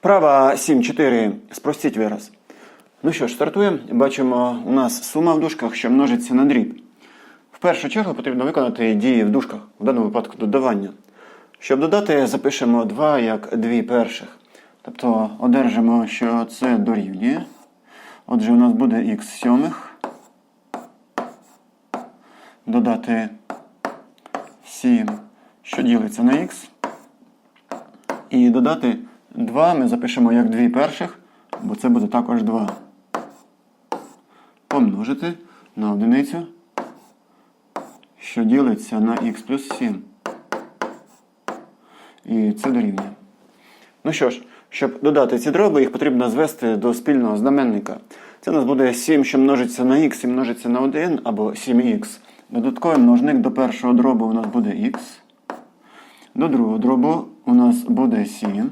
Вправа 7.4. Спростіть вираз. Ну що ж, стартуємо. Бачимо, у нас сума в дужках, що множиться на дріб. В першу чергу потрібно виконати дії в дужках, в даному випадку додавання. Щоб додати, запишемо 2 як 2 перших. Тобто одержимо, що це дорівнює. Отже, у нас буде х сьомих. Додати 7, що ділиться на х. І додати 2 ми запишемо як 2 перших, бо це буде також 2. Помножити на одиницю, що ділиться на х плюс 7. І це дорівнює. Ну що ж, щоб додати ці дроби, їх потрібно звести до спільного знаменника. Це у нас буде 7, що множиться на х і множиться на 1, або 7х. Додатковий множник до першого дробу у нас буде х. До другого дробу у нас буде 7.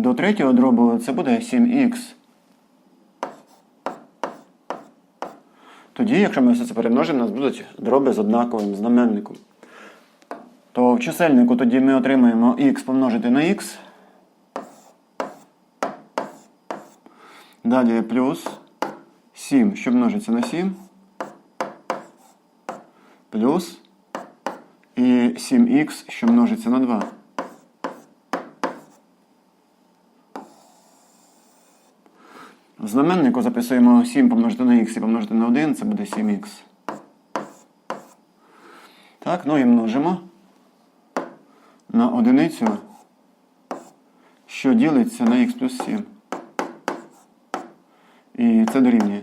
До третього дробу це буде 7х. Тоді, якщо ми все це перемножимо, у нас будуть дроби з однаковим знаменником. То в чисельнику тоді ми отримаємо х помножити на х. Далі плюс 7, що множиться на 7. Плюс і 7х, що множиться на 2. В знаменнику записуємо 7 помножити на х і помножити на 1, це буде 7х. Так, ну і множимо на одиницю, що ділиться на х плюс 7. І це дорівнює.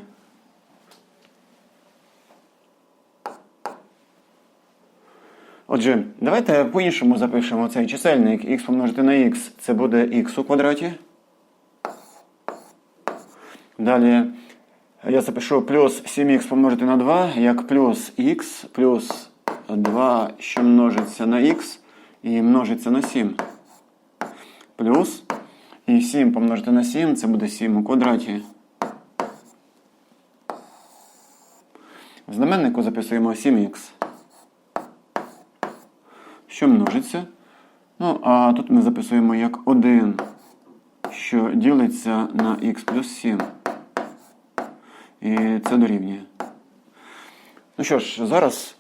Отже, давайте по-іншому запишемо цей чисельник х помножити на х, це буде х у квадраті. Далі я запишу плюс 7х помножити на 2, як плюс х, плюс 2, що множиться на х, і множиться на 7. Плюс. І 7 помножити на 7, це буде 7 у квадраті. В знаменнику записуємо 7х. Що множиться? Ну, а тут ми записуємо як 1, що ділиться на х плюс 7. І це дорівнює. Ну що ж, зараз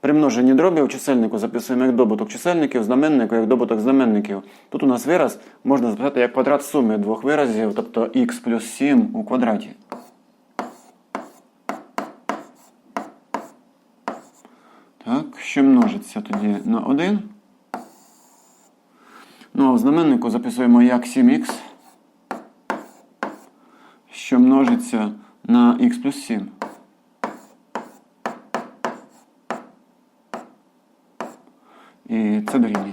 при множенні дробів у чисельнику записуємо як добуток чисельників, знаменнику як добуток знаменників. Тут у нас вираз можна записати як квадрат суми двох виразів, тобто х плюс 7 у квадраті. Так, що множиться тоді на 1. Ну, а в знаменнику записуємо як 7х, що множиться на х плюс 7. І це дорівнює.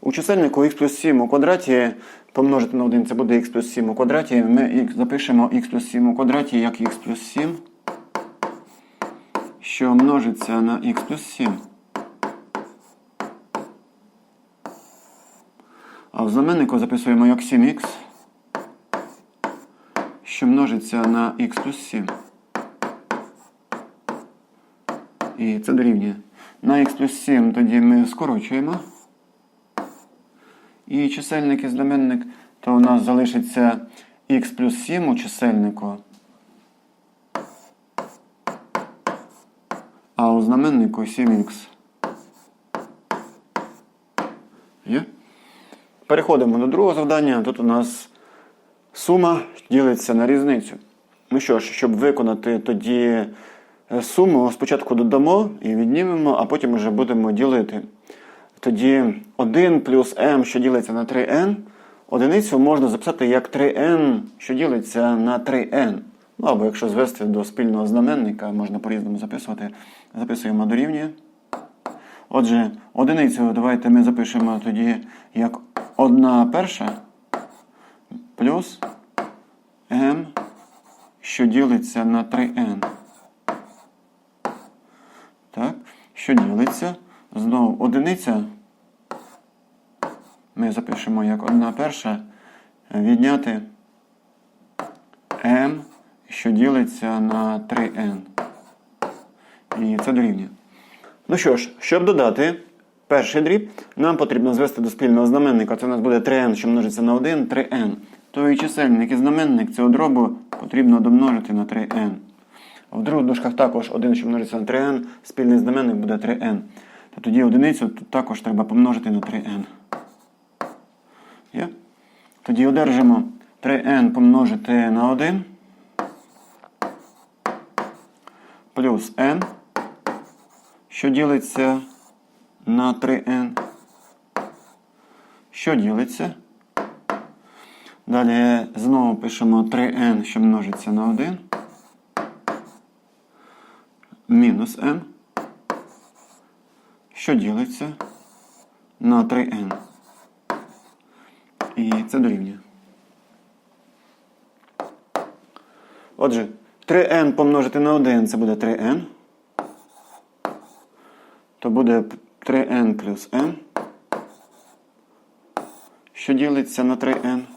У чисельнику х плюс 7 у квадраті помножити на 1 це буде х плюс 7 у квадраті. Ми запишемо х плюс 7 у квадраті як х плюс 7, що множиться на х плюс 7. А в знаменнику записуємо як 7х, що множиться на х плюс 7. І це дорівнює. На х плюс 7 тоді ми скорочуємо. І чисельник і знаменник, то у нас залишиться х плюс 7 у чисельнику. А у знаменнику 7х. Є? Переходимо до другого завдання. Тут у нас сума ділиться на різницю. Ну що ж, щоб виконати тоді е, суму, спочатку додамо і віднімемо, а потім вже будемо ділити. Тоді 1 плюс m, що ділиться на 3n, одиницю можна записати як 3n, що ділиться на 3n. Ну або якщо звести до спільного знаменника, можна по-різному записувати. Записуємо дорівнює. Отже, одиницю давайте ми запишемо тоді як 1 перша плюс m, що ділиться на 3n. Так, що ділиться? Знову одиниця. Ми запишемо як 1 перша відняти m, що ділиться на 3n. І це дорівнює. Ну що ж, щоб додати, перший дріб, нам потрібно звести до спільного знаменника. Це у нас буде 3n, що множиться на 1, 3n. То і чисельник і знаменник цього дробу потрібно домножити на 3n. В других дужках також 1, що множиться на 3n, спільний знаменник буде 3n. То тоді одиницю тут також треба помножити на 3n. Є? Тоді одержимо 3n помножити на 1 плюс n, що ділиться на 3n. Що ділиться? Далі знову пишемо 3n, що множиться на 1. Мінус n. Що ділиться на 3n. І це дорівнює. Отже, 3n помножити на 1 це буде 3n. То буде 3n плюс n. Що ділиться на 3n.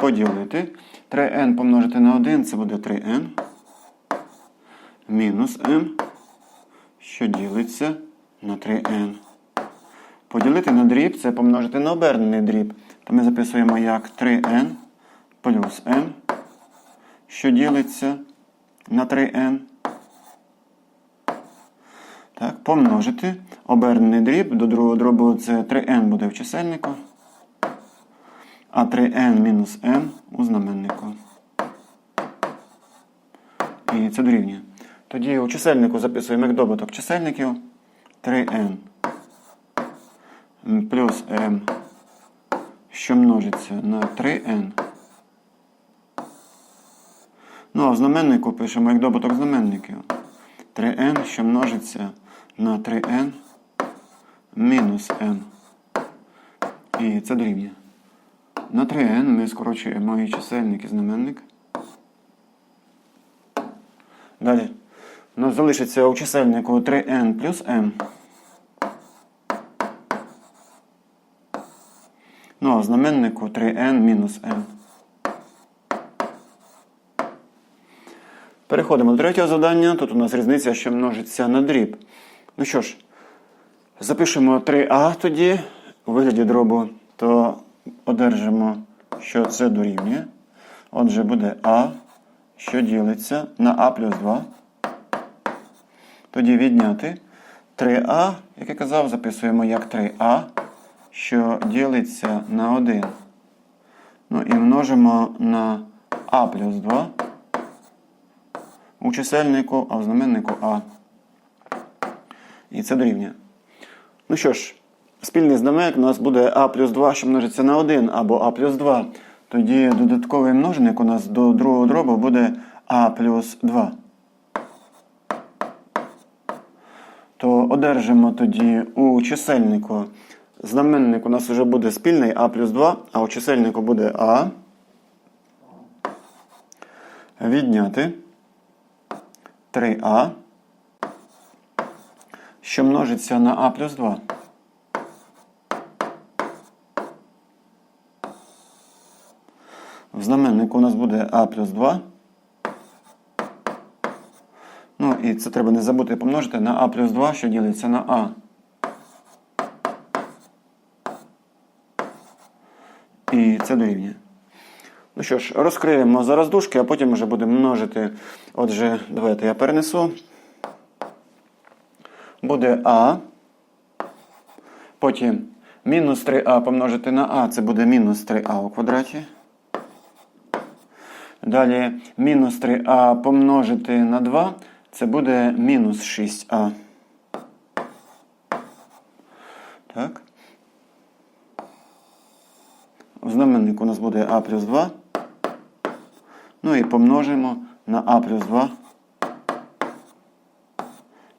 Поділити. 3n помножити на 1 це буде 3n. Мінус n. Що ділиться на 3n. Поділити на дріб це помножити на обернений дріб. То ми записуємо як 3n плюс n, що ділиться на 3n. Так, помножити. Обернений дріб до другого дробу це 3n буде в чисельнику. А 3n мінус n у знаменнику. І це дорівнює. Тоді у чисельнику записуємо як добуток чисельників 3n плюс m, що множиться на 3n. Ну, а в знаменнику пишемо як добуток знаменників. 3n, що множиться на 3n мінус n. І це дорівнює. На 3n ми скорочуємо і чисельник і знаменник. Далі. У нас залишиться у чисельнику 3n плюс m. Ну, а в знаменнику 3n мінус n. Переходимо до третього завдання. Тут у нас різниця, що множиться на дріб. Ну що ж, запишемо 3а тоді у вигляді дробу, то одержимо, що це дорівнює. Отже, буде а, що ділиться на а плюс 2. Тоді відняти 3а, як я казав, записуємо як 3а, що ділиться на 1. Ну і множимо на а плюс 2 у чисельнику, а в знаменнику А. І це дорівнює. Ну що ж, спільний знаменник у нас буде А плюс 2, що множиться на 1, або А плюс 2. Тоді додатковий множник у нас до другого дробу буде А плюс 2. То одержимо тоді у чисельнику. Знаменник у нас вже буде спільний А плюс 2, а у чисельнику буде А. Відняти. 3а, що множиться на а плюс 2. В знаменнику у нас буде а плюс 2. Ну і це треба не забути помножити на а плюс 2, що ділиться на а. І це дорівнює. Ну що ж, розкриємо зараз дужки, а потім вже будемо множити. Отже, давайте я перенесу. Буде А. Потім мінус 3а помножити на А, це буде мінус 3а у квадраті. Далі мінус 3а помножити на 2, це буде мінус 6а. Так. В знаменнику у нас буде а плюс 2. Ну і помножимо на а плюс 2,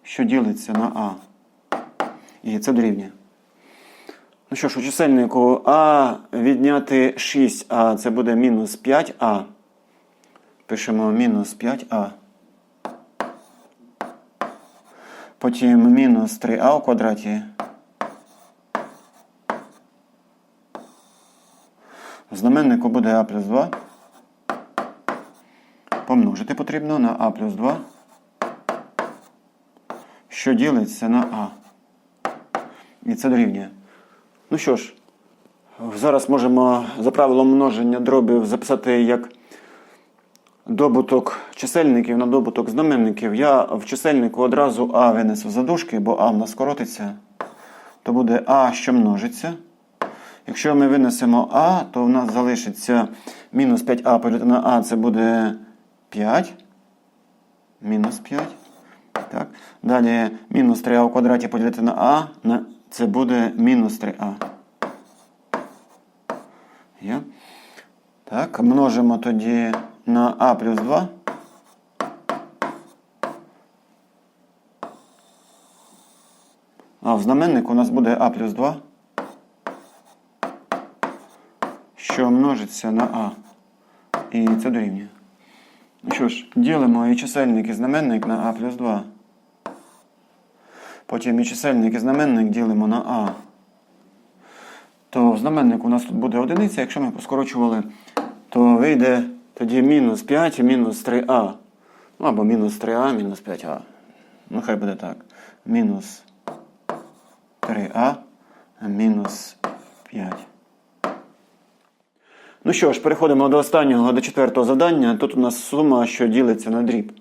що ділиться на а. І це дорівнює. Ну що ж, у чисельнику А відняти 6а, це буде мінус 5а. Пишемо мінус 5а. Потім мінус 3а у квадраті. В знаменнику буде а плюс 2. Помножити потрібно на а плюс 2, що ділиться на а. І це дорівнює. Ну що ж, зараз можемо за правилом множення дробів записати як добуток чисельників на добуток знаменників. Я в чисельнику одразу А винесу за дужки, бо А в нас скоротиться. То буде А, що множиться. Якщо ми винесемо А, то в нас залишиться мінус 5А поділити на А, це буде 5. Мінус 5. Так. Далі мінус 3а в квадраті поділити на А, це буде мінус 3а. Є. Так, множимо тоді на А плюс 2. А в знаменнику у нас буде А плюс 2. Що множиться на А. І це дорівнює. Ну що ж, ділимо і чисельник і знаменник на А плюс 2. Потім і чисельник і знаменник ділимо на А. То в знаменнику у нас тут буде одиниця, якщо ми поскорочували, то вийде тоді мінус 5 і мінус 3а. Ну, або мінус 3а, мінус 5а. Ну, хай буде так. Мінус 3а, мінус 5. Ну що ж, переходимо до останнього, до четвертого завдання. Тут у нас сума, що ділиться на дріб.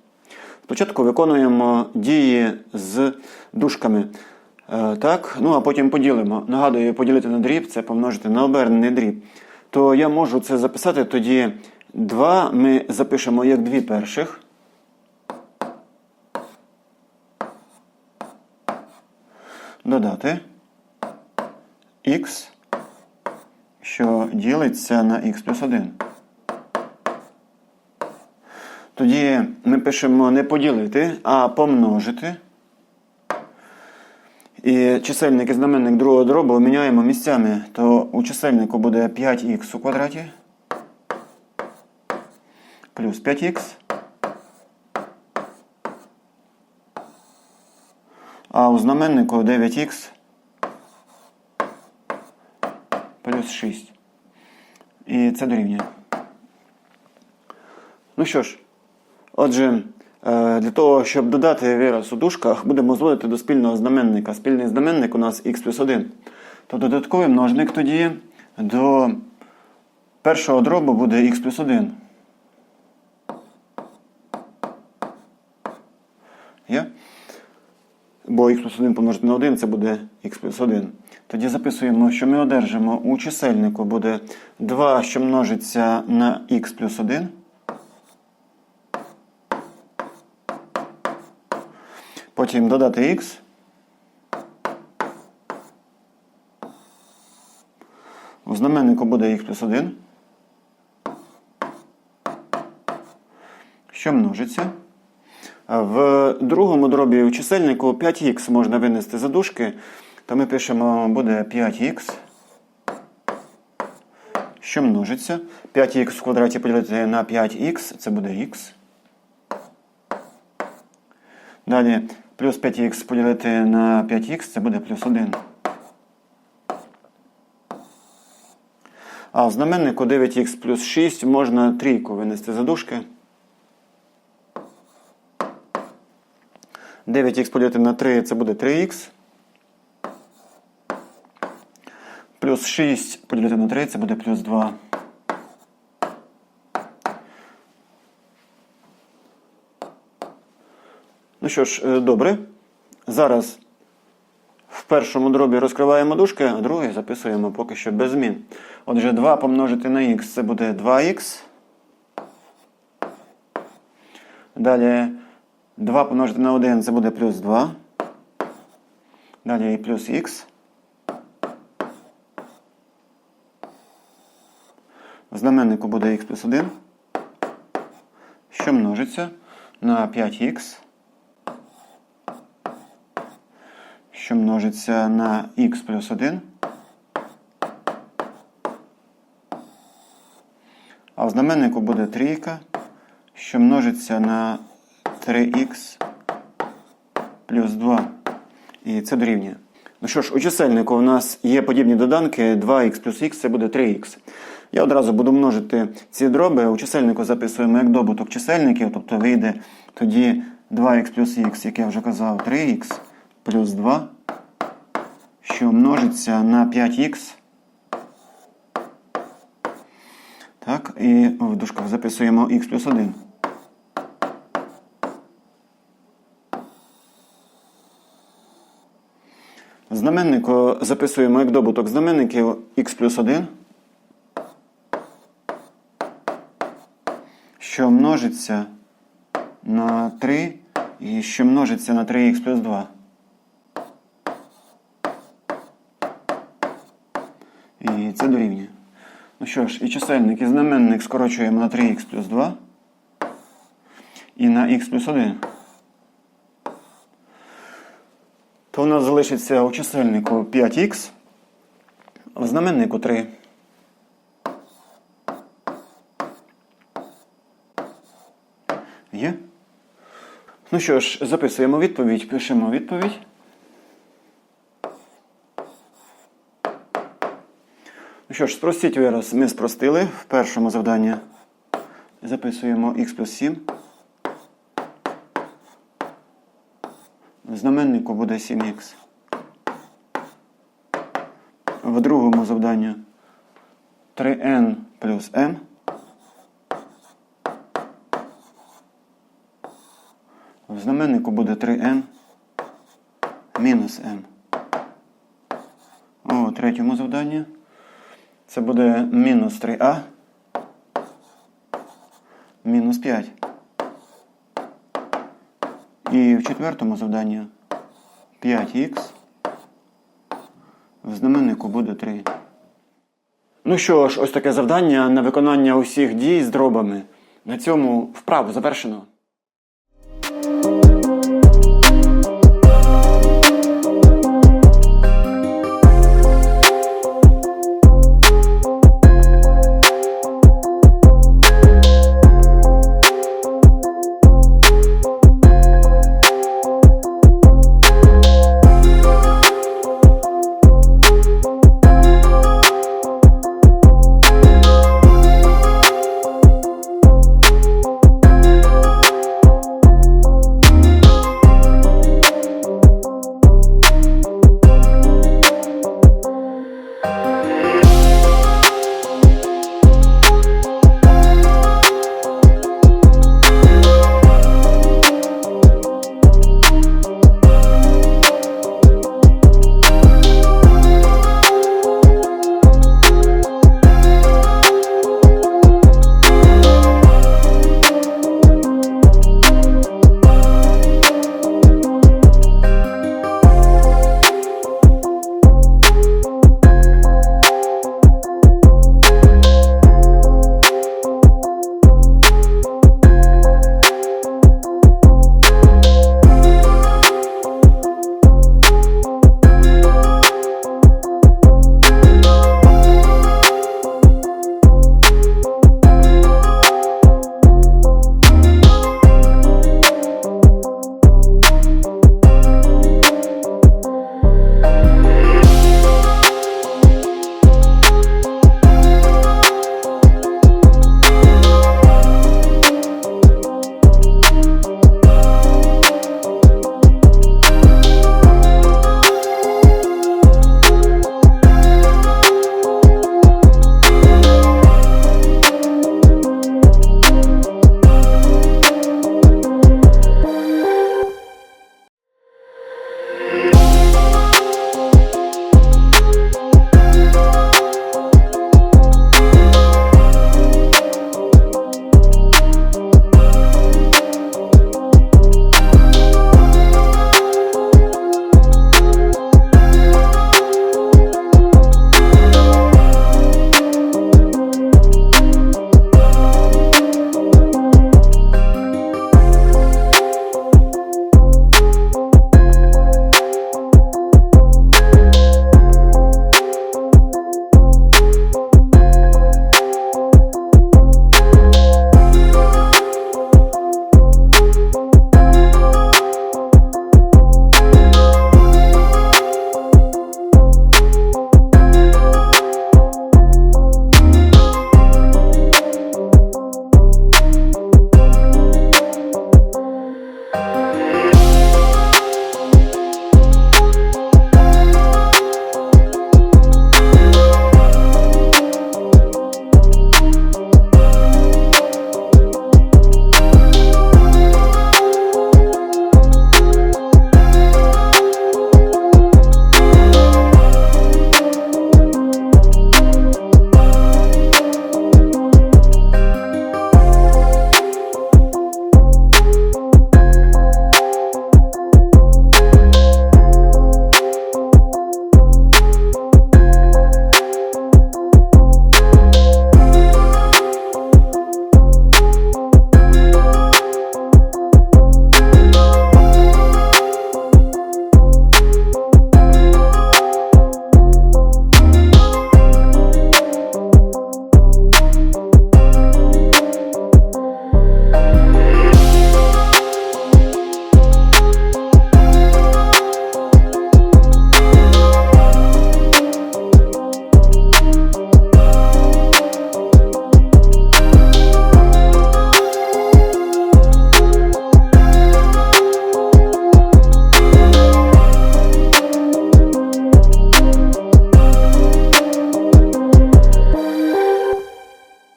Спочатку виконуємо дії з дужками. Е, так, ну а потім поділимо. Нагадую, поділити на дріб це помножити на обернений дріб. То я можу це записати тоді 2 ми запишемо як дві перших. Додати х, що ділиться на х плюс 1. Тоді ми пишемо не поділити, а помножити. І чисельник і знаменник другого дробу міняємо місцями. То у чисельнику буде 5х у квадраті плюс 5х. А у знаменнику 9х плюс 6. І це дорівнює. Ну що ж, отже, е, для того, щоб додати вираз у дужках, будемо зводити до спільного знаменника. Спільний знаменник у нас х плюс 1. То додатковий множник тоді до першого дробу буде х плюс 1. Є? Бо х плюс 1 помножити на 1 це буде х плюс 1. Тоді записуємо, що ми одержимо у чисельнику буде 2, що множиться на х плюс 1. Потім додати х. У знаменнику буде х плюс 1. Що множиться. В другому дробі у чисельнику 5х можна винести за дужки, то ми пишемо буде 5х, що множиться. 5х в квадраті поділити на 5х, це буде х. Далі плюс 5х поділити на 5х, це буде плюс 1. А в знаменнику 9х плюс 6 можна трійку винести за дужки. 9х поділити на 3 це буде 3х. Плюс 6 поділити на 3 це буде плюс 2. Ну що ж, е, добре. Зараз в першому дробі розкриваємо дужки, а другий записуємо поки що без змін. Отже, 2 помножити на х це буде 2х. Далі 2 помножити на 1 це буде плюс 2. Далі і плюс х. В знаменнику буде х плюс 1. Що множиться на 5х. Що множиться на х плюс 1. А в знаменнику буде трійка, що множиться на 3х плюс 2. І це дорівнює. Ну що ж, у чисельнику у нас є подібні доданки 2х плюс х це буде 3х. Я одразу буду множити ці дроби. У чисельнику записуємо як добуток чисельників, тобто вийде тоді 2х плюс х, як я вже казав, 3х плюс 2, що множиться на 5х. Так, і в дужках записуємо х плюс 1. Знаменнику записуємо як добуток знаменників х плюс 1, що множиться на 3 і що множиться на 3х плюс 2. І це дорівнює. Ну що ж, і чисельник, і знаменник скорочуємо на 3х плюс 2 і на х плюс 1. То у нас залишиться у чисельнику 5х, в знаменнику 3. Є? Ну що ж, записуємо відповідь, пишемо відповідь. Ну що ж, спростіть вираз. Ми спростили в першому завданні. Записуємо х плюс 7. В знаменнику буде 7х. В другому завданні 3n плюс m. В знаменнику буде 3n мінус m. У третьому завданні це буде мінус 3а мінус 5. І в четвертому завданні 5х. В знаменнику буде 3. Ну що ж, ось таке завдання на виконання усіх дій з дробами. На цьому вправу завершено.